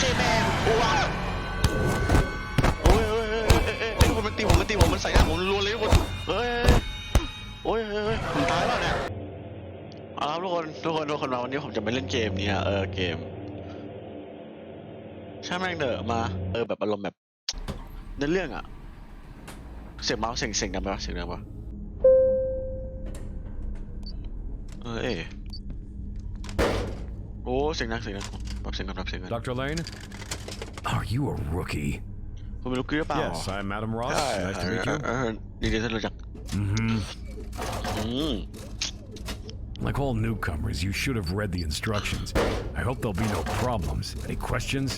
เจแมนโอ้วโอ้ยเอ้ยเอ้ยเอ้ยเอ้ยเอ้ยคนมันตีผมมันตีผมมันใส่หน้าผมรัวเลยทุกคนเฮ้ยโอ้ยเฮ้ยผมตายแล้วเนี่ยเอาละทุกคนทุกคนทุกคนมาวันนี้ผมจะไปเล่นเกมนี้นะเออเกมช่างแม่งเดอะมาเออแบบอารมณ์แบบในเรื่องอะเสียงเมาส์เสียงเสียงดังปะเสียงดังปะเอ้ย โอ้เสียงดังเสียงดังปรับเสียงกันปรับเสียงกัน Dr. Lane? Are you a rookie? คุณเป็นลูกกี้หรือเปล่า Yes, I'm Adam Ross. ใช่ Nice to meet เอ you. อดีดีที่รู้จัก Mm-hmm. อืม Like all newcomers, you should have read the instructions. I hope there'll be no problems. Any questions?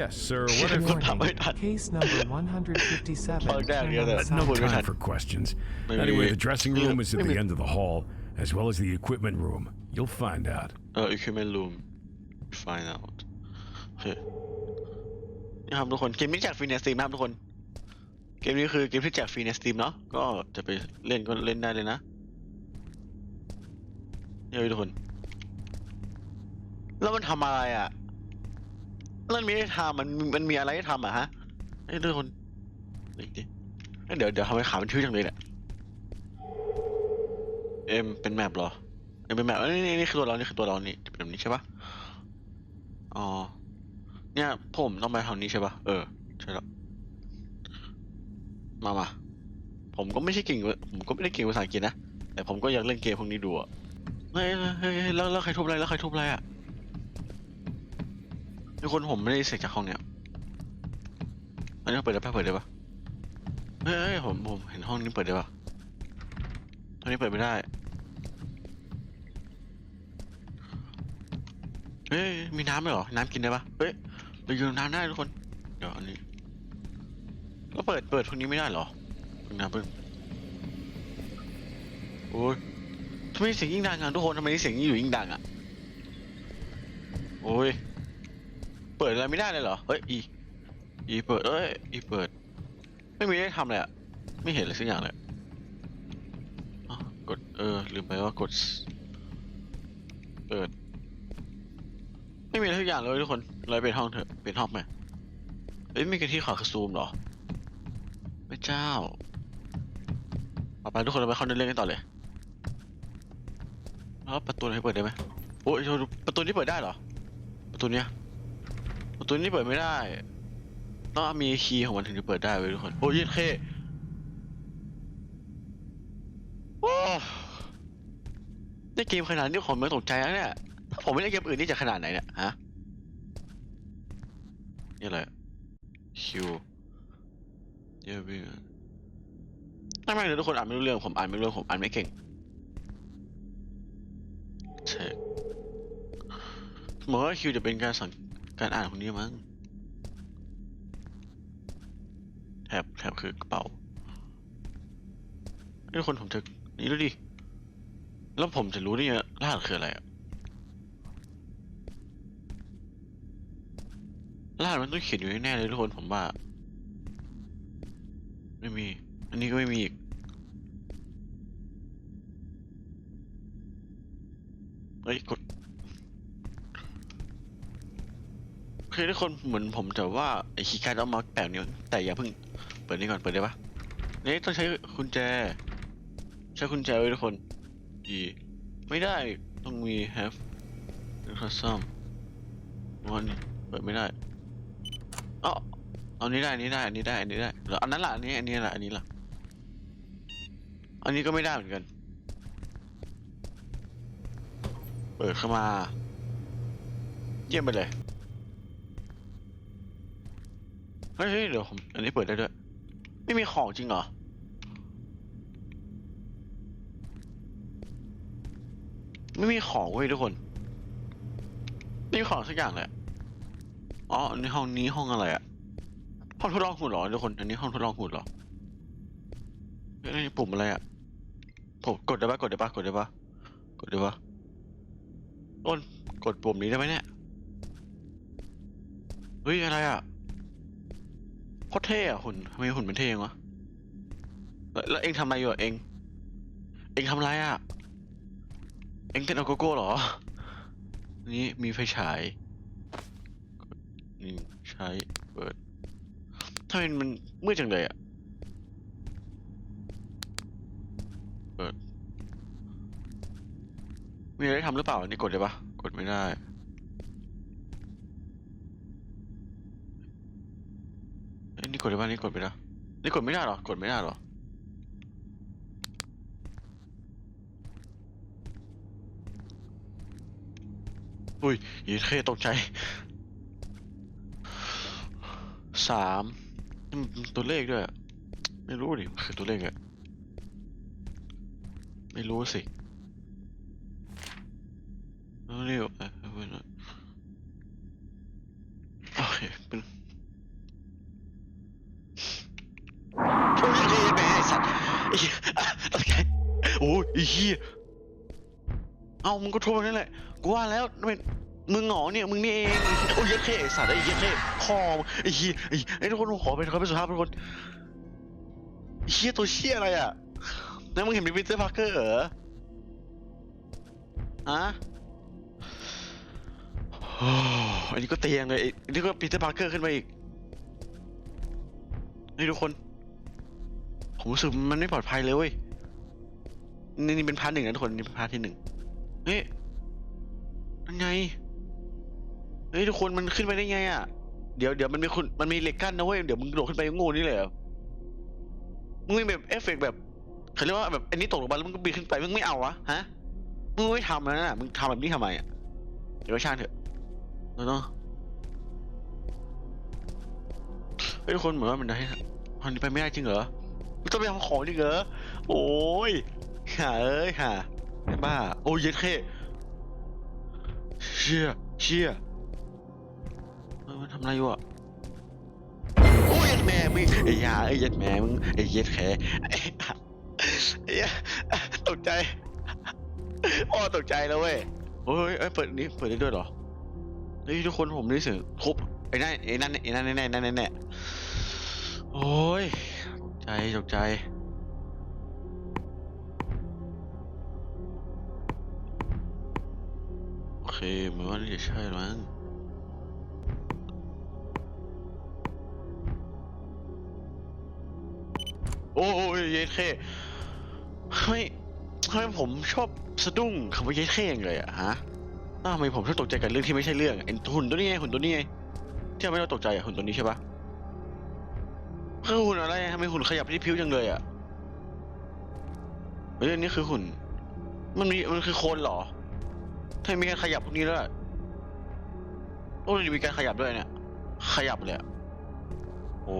Yes, sir. What if... คุณทำไม่ทัน Case number 157. Fuck that, yeah, Cameron that- Uh, no What we time had. for questions. Maybe- Anyway, the dressing room is at the maybe- end of the hall, As well as the equipment room. You'll find out. เออ equipment room find out โอเคนี่ครับทุกคน เกมนี้แจกฟรีในสตรีมนะครับทุกคน เกมนี้คือเกมที่แจกฟรีในสตรีมเนาะ ก็จะไปเล่นก็เล่นได้เลยนะเฮ้ยทุกคน แล้วมันทำอะไรอะแล้วมันมีให้ทำมันมันมีอะไรให้ทำอะฮะเฮ้ยทุกคนเดี๋ยวเดี๋ยวทำไมขามันทื่อจังเลยเนี่ย เอ็มเป็นแมปเหรอ เอ็มเป็นแมปเอ้ยนี่นี่คือตัวเรา นี่คือตัวเรา นี่จะเป็นแบบนี้ใช่ปะอ๋อ เนี่ย ผมต้องไปทางนี้ใช่ปะเออ ใช่แล้ว มามา ผมก็ไม่ใช่เก่ง ผมก็ไม่ได้เก่งภาษาอังกฤษนะ แต่ผมก็อยากเล่นเกมพวกนี้ดูอะเฮ้ยเฮ้ยเฮ้ยเฮ้ยแล้วแล้วใครทุบอะไร แล้วใครทุบอะไรอะทุกคนผมไม่ได้เสกจากห้องเนี้ยอันนี้เปิดได้ปะเปิดได้ปะเฮ้ยเฮ้ยผมผมเห็นห้องนี้เปิดได้ปะห้องนี้เปิดไม่ได้ เฮ้ยมีน้ำไหมเหรอ น้ำกินได้ปะเฮ้ยเราอยู่น้ำได้ทุกคน เดี๋ยวอันนี้ ก็เปิดเปิดพวกนี้ไม่ได้เหรอเพิ่งน้ำเพิ่งโอ้ยทำไมเสียงยิ่งดังอะทุกคนทำไมเสียงยิ่งอยู่ยิ่งดังอะ โอ้ย เปิดอะไรไม่ได้เลยเหรอ เฮ้ยอี อีเปิดเอ้ย อีเปิด ไม่มีได้ทำเลยอะ ไม่เห็นเลยสักอย่างเลยกด เออ ลืมไปว่ากด ทุกอย่างเลยทุกคนเลยเป็นห้องเถอะเป็นห้องไหมเอ้ยมีกันที่ขอคือซูมเหรอพระเจ้าเอาไปทุกคนเราไปเข้าเนื้อเรื่องกันต่อเลยแล้วประตูไหนเปิดได้ไหมโอ้ยประตูนี้เปิดได้เหรอประตูเนี้ยประตูนี้เปิดไม่ได้ต้องมีคีย์ของมันถึงจะเปิดได้เว้ยทุกคนโอ้ยเท่โอ้ในเกมขนาดนี้ผมไม่ตกใจแล้วเนี่ยถ้าผมไม่เล่นเกมอื่นนี่จะขนาดไหนเนี่ยฮะ นี่อะไรคิวเยอะไปทำไมเนี่ยทุกคนอ่านไม่รู้เรื่องผมอ่านไม่รู้เรื่องผมอ่านไม่เก่งเช็คเหมือนว่าคิวจะเป็นการสั่งการอ่านของนี้มั้งแท็บแท็บคือกระเป๋าไอ้ยทุกคนผมจะนี่ดูดิแล้วผมจะรู้ได้ไงรหัสคืออะไรอะ รหัสมันต้องเขียนอยู่แน่เลยทุกคนผมว่า ไม่มี อันนี้ก็ไม่มีอีกเฮ้ยกดโอทุกคนเหมือนผมจะว่าไอ้คีย์การ์ดเอามาแปะนิ้วแต่อย่าเพิ่งเปิดนี่ก่อนเปิดได้ปะนี่ต้องใช้กุญแจ ใช้กุญแจไว้ทุกคนอีไม่ได้ต้องมี have เป็นคัสซัมวันเปิดไม่ได้ อ๋ออานี้ได้อันนี้ได้อันนี้ได้อันนี้ได้แล้วอันนั้นล่ะอันนี้อันนี้ล่ะอันนี้ล่ะอันนี้ก็ไม่ได้เหมือนกัน เปิดเข้ามา เยี่ยมไปเลย เฮ้ยเฮ้ยเดี๋ยวผมอันนี้เปิดได้ด้วย ไม่มีของจริงเหรอ ไม่มีของเว้ยทุกคน ไม่มีของสักอย่างเลย อ๋ออันห้องนี้ห้องอะไรอะห้องทดลองหุ่นเหรอทุกคนอันนี้ห้องทดลองหุ่นเหรอเฮ้ยปุ่มอะไรอะผมกดได้ปะกดได้ปะกดได้ปะกดได้ปะต้นกดปุ่มนี้ได้ไหมเนี่ยเฮ้ยอะไรอะโคตรเท่อะหุ่นทำไมหุ่นมันเท่ยังวะแล้วเองทำอะไรอยู่อะเองเองทำอะไรอะเองเต้นเอโกโก้เหรอ นี่มีไฟฉาย นี่ช้เปิดทำไมมันมืดจังเลยอะ เปิด มีอะไรทำหรือเปล่า นี่กดได้ปะกดไม่ได้ เอ้ยนี่กดได้ปะนี่กดไม่ได้ นี่กดไม่ได้หรอ กดไม่ได้หรออุ้ยยีเคตกใจ สามตัวเลขด้วย ไม่รู้ดิคือตัวเลขอะไม่รู้สิเอาเร็วอะเอ้ยโอเคเป็นโอ้ยเหี้ยแม่ไอ้สัตว์โอเคโอ้ยเหี้ยเอามึงก็โทรนั่นแหละ กูว่าแล้วทำไมึงเหงอเนี่ยมึงนี่เองโอ้ยเหี้ยเคไอ้สัตว์ไอ้เหี้ยเคคอมึงไอ้เหี้ยไอ้ไอ้ทุกคนขอเป็นขอเป็นสุภาพทุกคนเหี้ยตัวเชี่ยอะไรอะนั่นมึงเห็นเป็นปีเตอร์พาร์เกอร์เหรอฮะอันนี้ก็เตียงเลยอันนี้ก็ปีเตอร์พาร์เกอร์ขึ้นมาอีก นี่ทุกคน ผมรู้สึกมันไม่ปลอดภัยเลยเว้ย นี่นี่เป็นพาร์ทหนึ่งนะทุกคน นี่เป็นพาร์ทที่หนึ่งเฮ้ยนั่นไง เฮ้ยทุกคนมันขึ้นไปได้ไงอะ เดี๋ยวเดี๋ยวมันมีคุณมันมีเหล็กกั้นนะเว้ยเดี๋ยวมึงโดดขึ้นไปง่นี่เลยเหรอมึงมีแบบเอฟเฟกต์แบบเขาเรียกว่าแบบอันนี้ตกลงมาแล้วมึงก็ปีนขึ้นไปมึงไม่เอาวะฮะมึงไม่ทำแล้วนะมึงทำแบบนี้ทำไมอะเดี๋ยวช่างเถอะเราต้องเฮ้ยทุกคนเหมือนว่ามันได้มันนี้ไปไม่ได้จริงเหรอมันต้องไปเอาของจริงเหรอโอ้ยห่าเอ้ยห่าไอ้บ้าโอ้ยเย็ดเข้เชี่ยเชี่ยำอะไรอยู่อะโอ้ยยัดแม่มึงไอ้ยาไอ้ยัดแม่มึงไอ้เย็ดแขไอ้ไอ้ยาตกใจอ้อตกใจแล้วเว้ยโอ้ยเอ้ยเปิดนี้เปิดได้ด้วยเหรอเฮ้ยทุกคนผมได้ยินเสียงครบไอ้นั่นไอ้นั่นไอ้นั่นแน่แน่นั่นแน่โอ้ยตกใจตกใจโอเคเหมือนว่านี่จะใช่มั้ง โอ้ยเยสเคเฮ้ยทำไมผมชอบสะดุ้งคำว่าเยเคอย่างเลยอะฮะอ้าวทำไมผมชอบตกใจกับเรื่องที่ไม่ใช่เรื่องอะไอ้หุ่นตัวนี้ไงหุ่นตัวนี้ไงที่ทำให้เราตกใจอะหุ่นตัวนี้ใช่ปะคือหุ่นอะไรทำไมหุ่นขยับที่พิ้วจังเลยอะเฮ้ยอันนี้คือหุ่น มันมีมันคือคนเหรอทำไมมีการขยับพวกนี้ด้วยโอ้ยมีการขยับด้วยเนี่ย ขยับเลยอะโอ้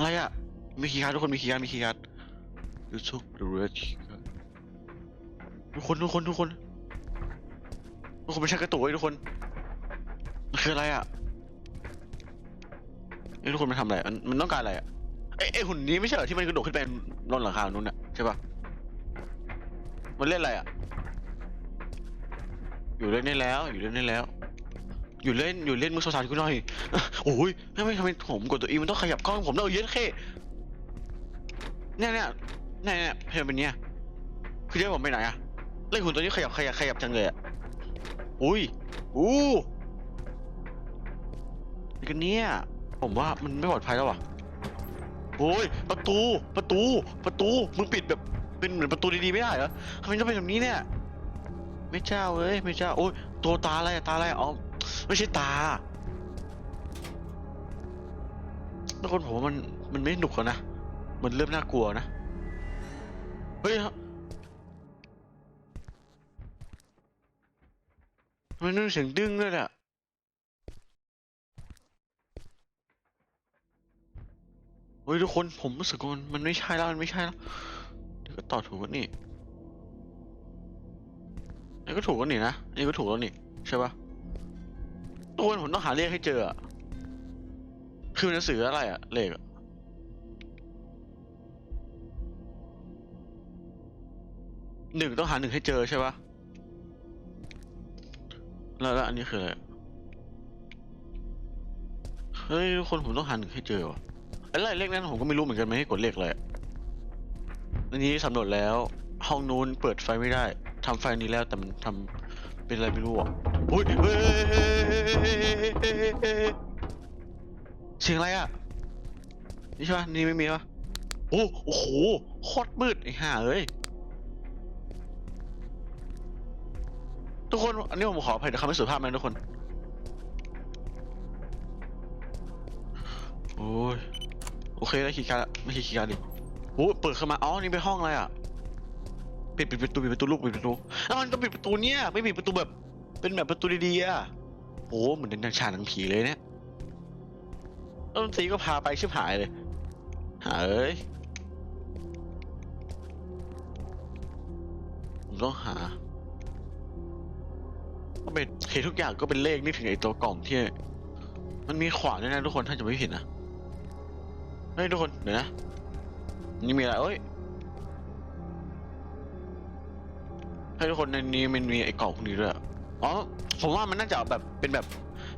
อะไรอะมีคีย์การ์ดทุกคนมีคีย์การ์ดมีคีย์การ์ดยูทูบดูเรชทุกคนทุกคนทุกคนทุกคนไม่ใช่กระตุ้ยทุกคนมันคืออะไรอะไอ้ทุกคนมันทำอะไรมันต้องการอะไรอะไอ้ไอ้หุ่นนี้ไม่ใช่เหรอที่มันกระโดดขึ้นไปนอนหลังคานู้นน่ะใช่ปะมันเล่นอะไรอะอยู่เล่นได้แล้ว อยู่เล่นได้แล้ว อยู่เล่นอยู่เล่นมือโซซากูหน่อยโอ้ยทำไม่ทำไมผมกดตัวอีมันต้องขยับกล้องผมต้องเอาเยอะแค่เนี่ยเนี่ยเนี่ยเนี่ยเห็นเป็นเนี้ยคือจะให้ผมไปไหนอะเล่นหุ่นตัวนี้ขยับขยับขยับจังเลยอะอุ้ยอู้อะไรกันเนี่ยผมว่ามันไม่ปลอดภัยแล้วว่ะโอ้ยประตูประตูประตูมึงปิดแบบเป็นเหมือนประตูดีๆไม่ได้เหรอทำไมต้องเป็นแบบนี้เนี่ย ไม่เจ้าเอ้ยไม่เจ้าโอ้ยตัวตาอะไรตาอะไรอ๋อ ไม่ใช่ตาทุกคนผมว่ามันมันไม่หนุกแล้วนะ มันเริ่มน่ากลัวนะ เฮ้ยมันนึกเสียงดึงด้วยแหละเฮ้ยทุกคนผมรู้สึกว่ามันมันไม่ใช่แล้ว มันไม่ใช่แล้วเดี๋ยวก็ต่อถูกกันนี่นี่ก็ถูกกันนี่นะนี่ก็ถูกแล้วนี่ใช่ปะ ทุกคนผมต้องหาเลขให้เจออะคือหนังสืออะไรอะเลขอะหนึ่งต้องหาหนึ่งให้เจอใช่ปะแล้วแล้วอันนี้คืออะไร เฮ้ยทุกคนผมต้องหาหนึ่งให้เจอวะอ้ไรเลขนั้นผมก็ไม่รู้เหมือนกันไม่ให้กดเลขเลยอะอันนี้สำรวจแล้ว ห้องนู้นเปิดไฟไม่ได้ทำไฟนี้แล้วแต่มันทำเป็นอะไรไม่รู้อะอุ้ยเฮ้ย เสียงอะไรอะ นี่ใช่ปะนี่ไม่มีปะโอ้โอ้โหโคตรมืดไอ้ห่าเอ้ย ทุกคน อันนี้ผมขออภัยในคำไม่สุภาพนะทุกคน โอ้ย โอเคได้คีย์การ์ดไม่ใช่คีย์การ์ดดิโอ้เปิดเข้ามา อ๋อ นี่เป็นห้องอะไรอะ ปิดปิดประตูปิดประตูลูกปิดประตูแล้วมันต้องปิดประตูเนี้ยไม่ปิดประตูแบบ เป็นแบบประตูดีๆอะ โอ้เหมือนในฉากหนังผีเลยเนี่ยแล้นตีก็พาไปชิบหายเลยหาเอ้ยผมต้องหาก็เป็นเห็นทุกอย่างก็เป็นเลขนี่ถึงไอตัวกล่องที่ มันมีขวานด้วยนะทุกคนถ้าจะไม่ผิดนะเฮ้ยทุกคนเดี๋ยวนะนี่มีอะไรเอ้ยให้ทุกคนในนี้มันมีไอ้กล่องพวกนี้ด้วย อ๋อ ผมว่ามันน่าจะแบบเป็นแบบ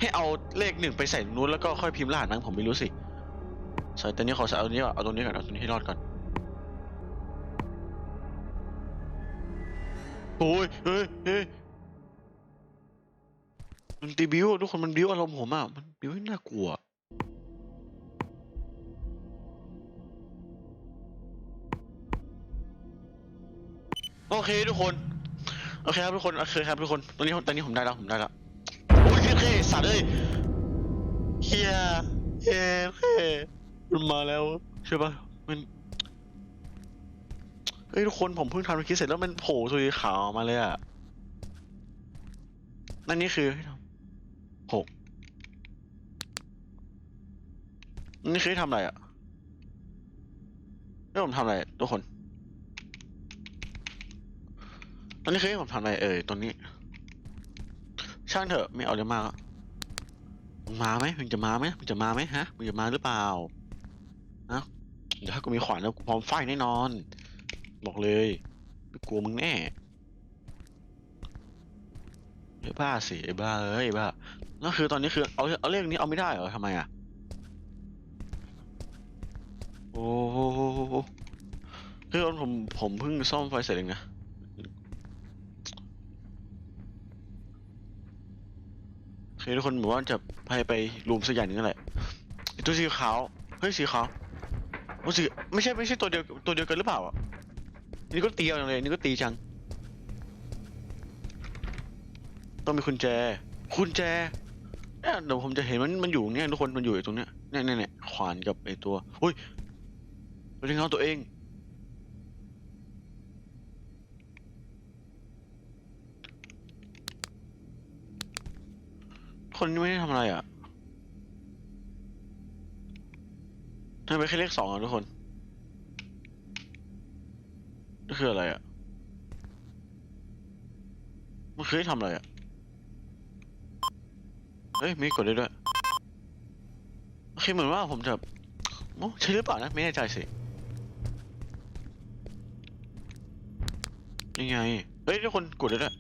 ให้เอาเลขหนึ่งไปใส่นู้นแล้วก็ค่อยพิมพ์รหัสนั้นผมไม่รู้สิใส่ตัวนี้ขอใส่เอาตัวนี้ก่อนเอาตัวนี้ก่อนเอาตัวนี้ให้รอดก่อนโอ้ยเฮ้ยเฮ้ยมันตีบิวทุกคนมันบิวอารมณ์ผมอะมันบิวให้น่ากลัวโอเคทุกคน โอเคครับทุกคนโอเคครับทุกคนตอนนี้ตอนนี้ผมได้แล้วผมได้แล้วโอ้ยโอเคสัตว์เอ้ยเฮียเฮียโอเคมันมาแล้วใช่ปะมันเฮ้ยทุกคนผมเพิ่งทำคลิปเสร็จแล้วมันโผล่ตัวขาวมาเลยอะนั่นนี่คือให้ทำหกนี่คือทำอะไรอะแล้วผมทำอะไรทุกคน ตอนนี้คือให้ผมทำอะไรเอ่ยตรงนี้ ช่างเถอะไม่เอาเรื่องมากมึงมาไหมมึงจะมาไหมมึงจะมาไหมฮะมึงจะมาหรือเปล่าฮะเดี๋ยวถ้ากูมีขวานแล้วกูพร้อมไฟแน่นอน บอกเลยไม่กลัวมึงแน่ไอ้บ้าสิไอ้บ้าเอ้ยไอ้บ้านั่นคือตอนนี้คือเอาเอาเลขนี้เอาไม่ได้เหรอทำไมอะโอ้โหเฮ้ยผมผมเพิ่งซ่อมไฟเสร็จเองนะ โอเคทุกคนบอกว่าจะพาไปรูมสักอย่างหนึงนั่นแหละไอ้ตัวสีขาว เฮ้ยสีขาวโอ้สีไม่ใช่ไม่ใช่ตัวเดียวตัวเดียวกันหรือเปล่าอะอันนี่ก็ตีเอาอย่างเลยอันนี่ก็ตีจัง ต้องมีกุญแจกุญแจเนี่ยเดี๋ยวผมจะเห็นมันมันอยู่เนี่ยทุกคนมันอยู่ไอ้ตรงเนี้ยเนี่ยเนี่ยเนี่ยขวานกับไอ้ตัวอุ้ยเป็นเงาตัวเอง คนนี้ไม่ได้ทำอะไรอะทำไมแค่เลขสองอะทุกคนนี่คืออะไรอะ มันคือให้ทำอะไรอะ เฮ้ยมีกดได้ด้วยโอเคเหมือนว่าผมจะโอ้ใช่หรือเปล่านะ ไม่แน่ใจสิยังไง เฮ้ยทุกคนกดได้ด้วย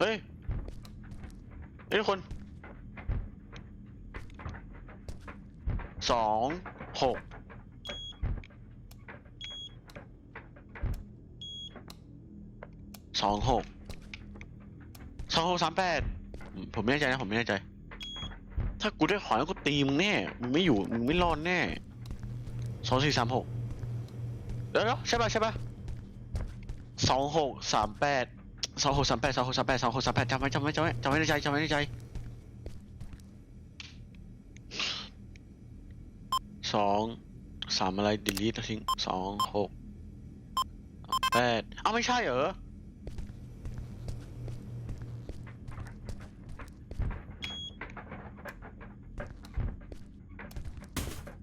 เฮ้ยเฮ้ยคนสองหกสองหกสองหกสามแปดผมไม่แน่ใจนะผมไม่แน่ใจ ถ้ากูได้ขวานแล้วกูตีมึงแน่ มึงไม่อยู่มึงไม่รอดแน่สองสี่สามหกเดี๋ยวเดี๋ยวใช่ป่ะใช่ป่ะสองหกสามแปด สองหกสามแปดสองหกสามแปดสองหกสามแปดจำไว้จำไว้จำไว้จำไว้ในใจจำไว้ในใจสองสามอะไร delete ทิ้งสองหกแปดเอาไม่ใช่เหรอ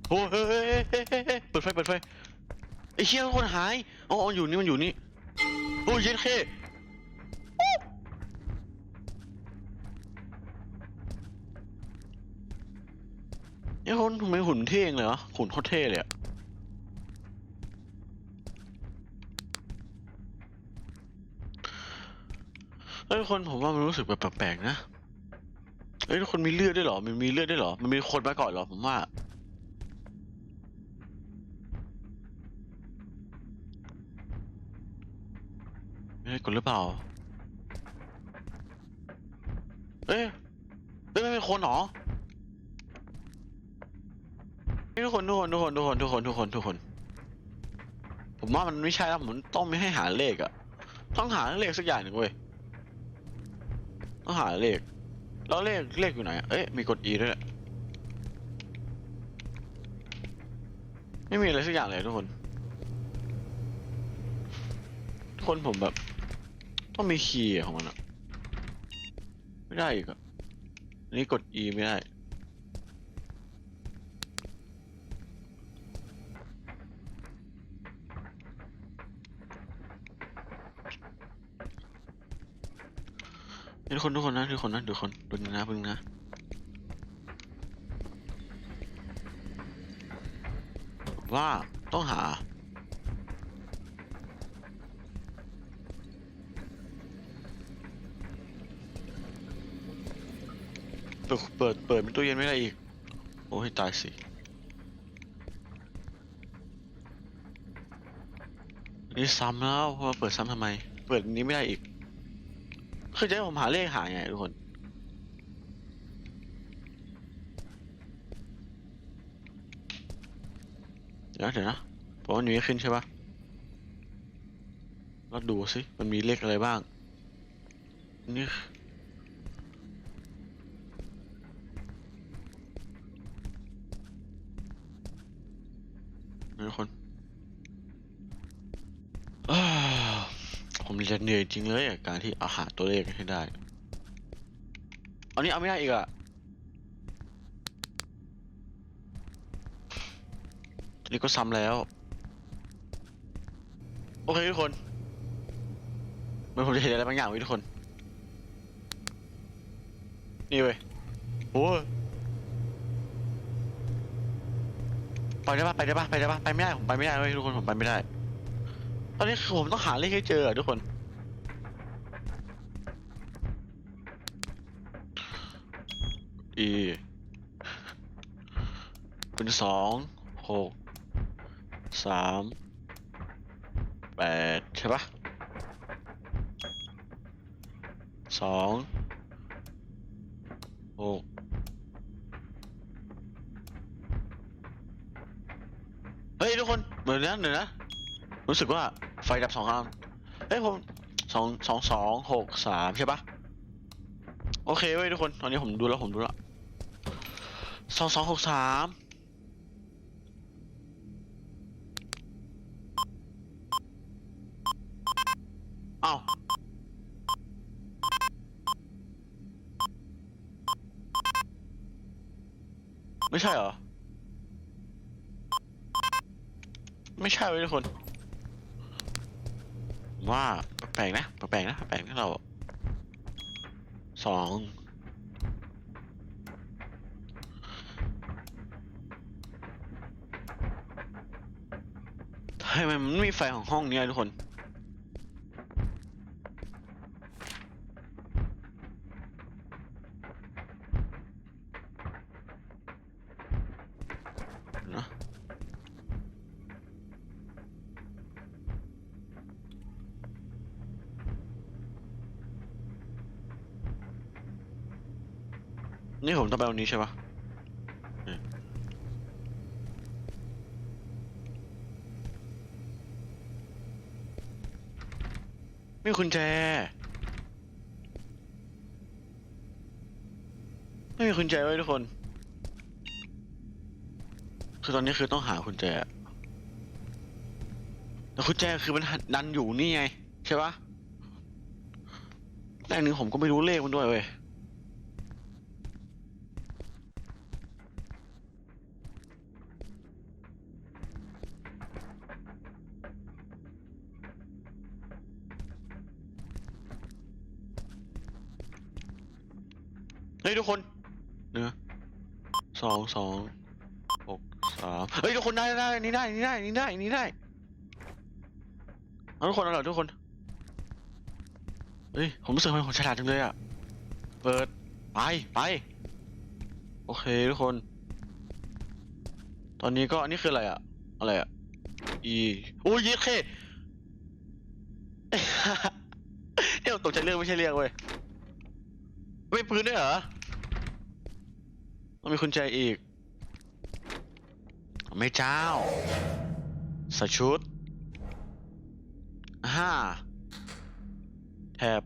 โอ้เฮ้ยเฮ้เฮ้เฮ้เปิดไฟเปิดไฟไอ้เชี่ยคนหายอ๋ออ๋ออยู่นี่มันอยู่นี่โอ้ยเย็นเค นี่คนทำไมหุ่นเท่งเลยวะหุ่นโคตรเท่เลยอะเฮ้ยคนผมว่ามันรู้สึกแบบแปลกๆนะเฮ้ยทุกคนมีเลือดด้วยเหรอ มันมีเลือดด้วยเหรอ มันมีคนมาก่อนเหรอผมว่าไม่ได้กดหรือเปล่า เอ้ยเอ้ยไม่เป็นคนเหรอ ทุกคนทุกคนทุกคนทุกคนทุกคนทุกคนทุกคน ผมว่ามันไม่ใช่แล้วผมต้องไม่ให้หาเลขอะต้องหาเลขสักอย่างหนึ่งเว้ยต้องหาเลข แล้วเลขเลขอยู่ไหน เอ้ยมีกด E ด้วยแหละไม่มีอะไรสักอย่างเลยทุกคน ทุกคนผมแบบ ต้องมีคีย์ของมันอะไม่ได้อีกอะนนี้กด E ไม่ได้ ทุกคนทุกคนนะทุกคนนะทุกคนดูนะพึ่งนะว่าต้องหา เปิดเปิดเปิดเป็นตู้เย็นไม่ได้อีก โอ้ยตายสินี่ซ้ำแล้วเพราะว่าเปิดซ้ำทำไม เปิดนี้ไม่ได้อีก คือจะให้ผมหาเลขหาไงทุกคน เดี๋ยวนะเดี๋ยวนะเพราะว่านี้ขึ้นใช่ปะเราดูสิ มันมีเลขอะไรบ้าง นี่ จะเหนื่อยจริงเลยการที่เอาหาตัวเลขให้ได้ อันนี้เอาไม่ได้อีกอะนนี้ก็ซ้ำแล้ว โอเคทุกคนเหมันผมจะเห็นอะไรบางอย่างไว้ทุกคน นี่เว้ยโอ้ยไปได้ปะไปได้ปะไปได้ปะไปไม่ได้ผมไปไม่ได้เว้ยทุกคนผมไปไม่ได้ ตอนนี้คือผมต้องหาเลขให้เจอทุกคน อีเป็นสองหกสามแปดใช่ปะสองหกเฮ้ยทุกคนเหมือนนั้นเดี๋ยนะ รู้สึกว่าไฟดับสองครั้งเฮ้ยผมสองสองสองหกสามใช่ปะโอเคเว้ยทุกคน ตอนนี้ผมดูแล้วผมดูแล้ว สองสองหกสามอ้าวไม่ใช่เหรอ ไม่ใช่เว้ยทุกคน ว่าแปลกๆนะ แปลกๆนะ แปลกๆนะเราสอง ทำไมมันไม่มีไฟของห้องเนี้ยทุกคนนะนี่ผมต้องไปวันนี้ใช่ปะ ไม่มีกุญแจ ไม่มีกุญแจไว้ทุกคน คือตอนนี้คือต้องหากุญแจแต่กุญแจคือมันดันอยู่นี่ไง ใช่ปะแต่หนึ่งผมก็ไม่รู้เลขมันด้วยเว้ย สองสองามเฮ้ยทุกคนได้ได้นี่ได้นี่ได้นี่ได้นี่ได้เอาทุกคนเอาเหรอทุกคนเฮ้ยผมรู้สึกว่าผมฉลาดจังเลยอะเปิดไปไปโอเคทุกคน ตอนนี้ก็อันนี้คืออะไรอะอะไรอะอีโอ้ยเยเคเดี๋ยวตกใจเรื่องไม่ใช่เรื่องเว้ยไม่ปืนด้วยเหรอ มันมีกุญแจอีก ไม่เจ้าใส่ชุดห้าแถบ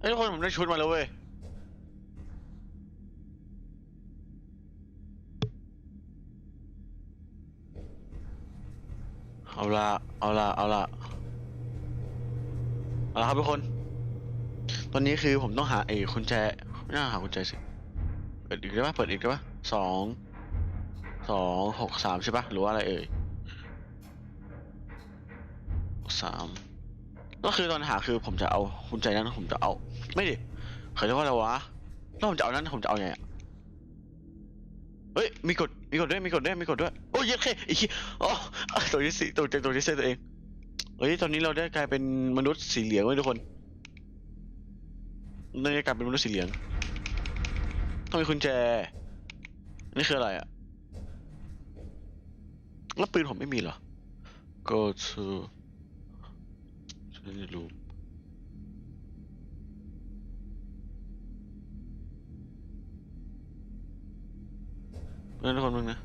เอ้ยทุกคนผมได้ชุดมาแล้วเว้ยเอาละเอาละเอาละเอาละครับทุกคน ตอนนี้คือผมต้องหาไอ้กุญแจไม่น่าหากุญแจสิ เปิดอีกได้ปะเปิดอีกได้ปะสอง สองหกสามใช่ปะหรือว่าอะไรเอ่ยสามก็คือตอนหาคือผมจะเอากุญแจนั้นผมจะเอา ไม่ดิเขาเรียกว่าอะไรวะแล้วผมจะเอานั้นผมจะเอาไงอะเฮ้ย มีกด มีกดด้วย มีกดด้วย มีกดด้วย โอ้ยเหี้ยแค่อีกอ๋อตัวที่สี่ตัวตัวที่เซตัวเอง เฮ้ย ตอนนี้เราได้กลายเป็นมนุษย์สีเหลืองเว้ยทุกคน ได้กลายเป็นมนุษย์สีเหลืองต้องมีกุญแจ นี่คืออะไรอะแล้วปืนผมไม่มีเหรอ go to ฉันไม่รู้เพื่อนทุกคนมึงนะ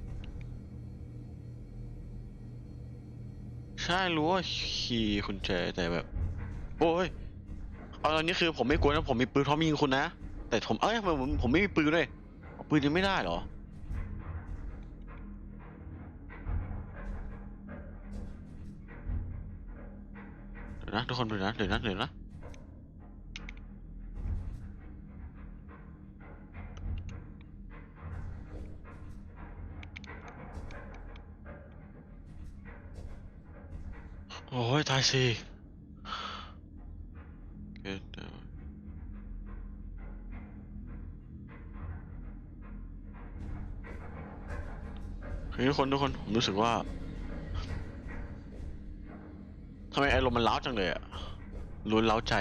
ใช่รู้ว่าขี่กุญแจแต่แบบ โอ้ย เอาตอนนี้คือผมไม่กลัวนะผมมีปืนพร้อมยิงคุณนะ แต่ผมเอ้ยทำไมผมผมไม่มีปืนด้วยเอาปืนยังไม่ได้เหรอเดี๋ยวนะทุกคนเดี๋ยวนะเดี๋ยวนะเดี๋ยวนะโอ้ยตายสิ ทุกคนทุกคนผมรู้สึกว่าทำไมอารมณ์มันร้าวจังเลยอะรุนเร้าใจ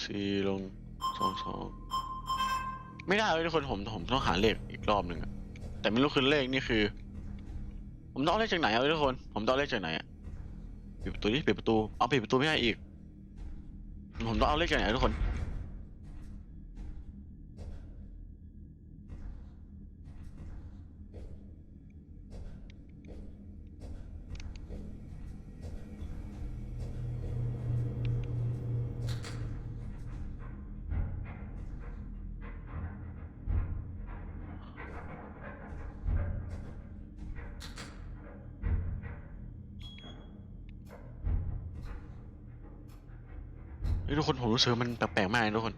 สี่ลงสองสองไม่ได้เลยทุกคนผมผมต้องหาเลขอีกรอบหนึ่งอะแต่ไม่รู้คือเลขนี่คือ ผมต้องเลขจากไหนเอาทุกคน ผมต้องเอาเลขจากไหนอะปิดประตูนี่ปิดประตูเอาปิดประตูไม่ได้อีก ผมต้องเอาเลขจากไหนทุกคน เฮ้ยทุกคนผมรู้สึกมันแปลกๆมากเลยทุกคน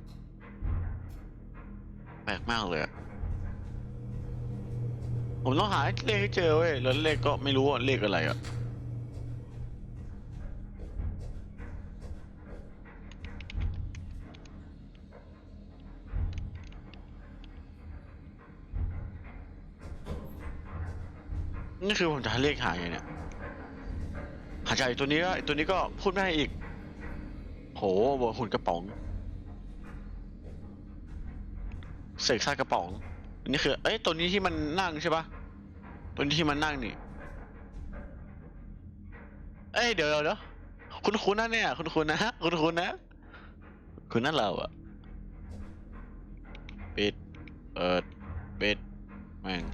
แปลกมากเลยอะผมต้องหาเลขให้เจอเว้ยแล้วเลขก็ไม่รู้ว่าเลขอะไรอะนี่คือผมจะหาเลขหาไงเนี่ยหาจากไอ้ตัวนี้ก็ตัวนี้ก็พูดไม่ได้อีก โหบวหุ่นกระป๋อง เสกซากกระป๋องอันนี้คือ เอ้ย ตัวนี้ที่มันนั่งใช่ปะตัวนี้ที่มันนั่งนี่ เอ้ย เดี๋ยวเดี๋ยวเดี๋ยวคุณคุณนั่นเนี่ย คุณคุณนะคุณคุณนะ คุณนั่นเราอะปิด เปิดปิดแม่ง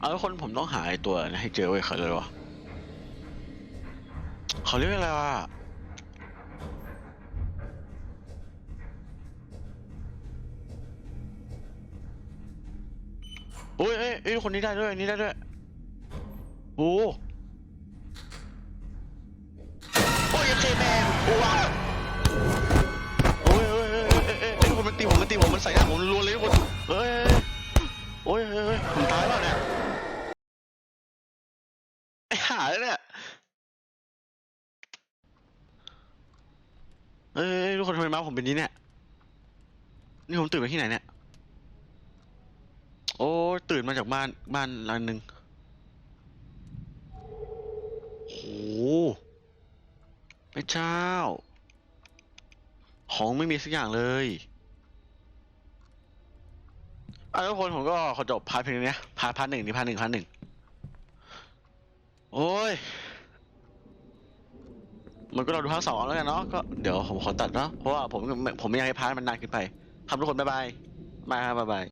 เอาทุกคนผมต้องหาไอ้ตัวนั้นให้เจอเว้ยเขาเรียวะเขาเรียกอะไรวะโอ้ยเอ้ยเอ้ยคนนี้ได้ด้วยอันนี้ได้ด้วยโอ้โอ้ยเจแมนโอ้ว้ อ้ยทุกคนทำไมมาผมเป็นนี้เนี่ย นี่ผมตื่นมาที่ไหนเนี่ย โอ้ตื่นมาจากบ้านบ้านหลังหนึ่งโอ้โหพระเจ้า ของไม่มีสักอย่างเลยอะทุกคนผมก็ขอจบพาร์ทเพลงนี้พาร์ทพาร์ทหนึ่งนี่พาร์ทหนึ่งพาร์ทหนึ่งโอ้ย มันก็เราดูภาคสองแล้วกันเนาะก็เดี๋ยวผมขอตัดเนาะเพราะว่าผมผมไม่อยากให้พาร์ทมันนานเกินไปครับทุกคนบ๊ายบายมาครับบ๊ายบาย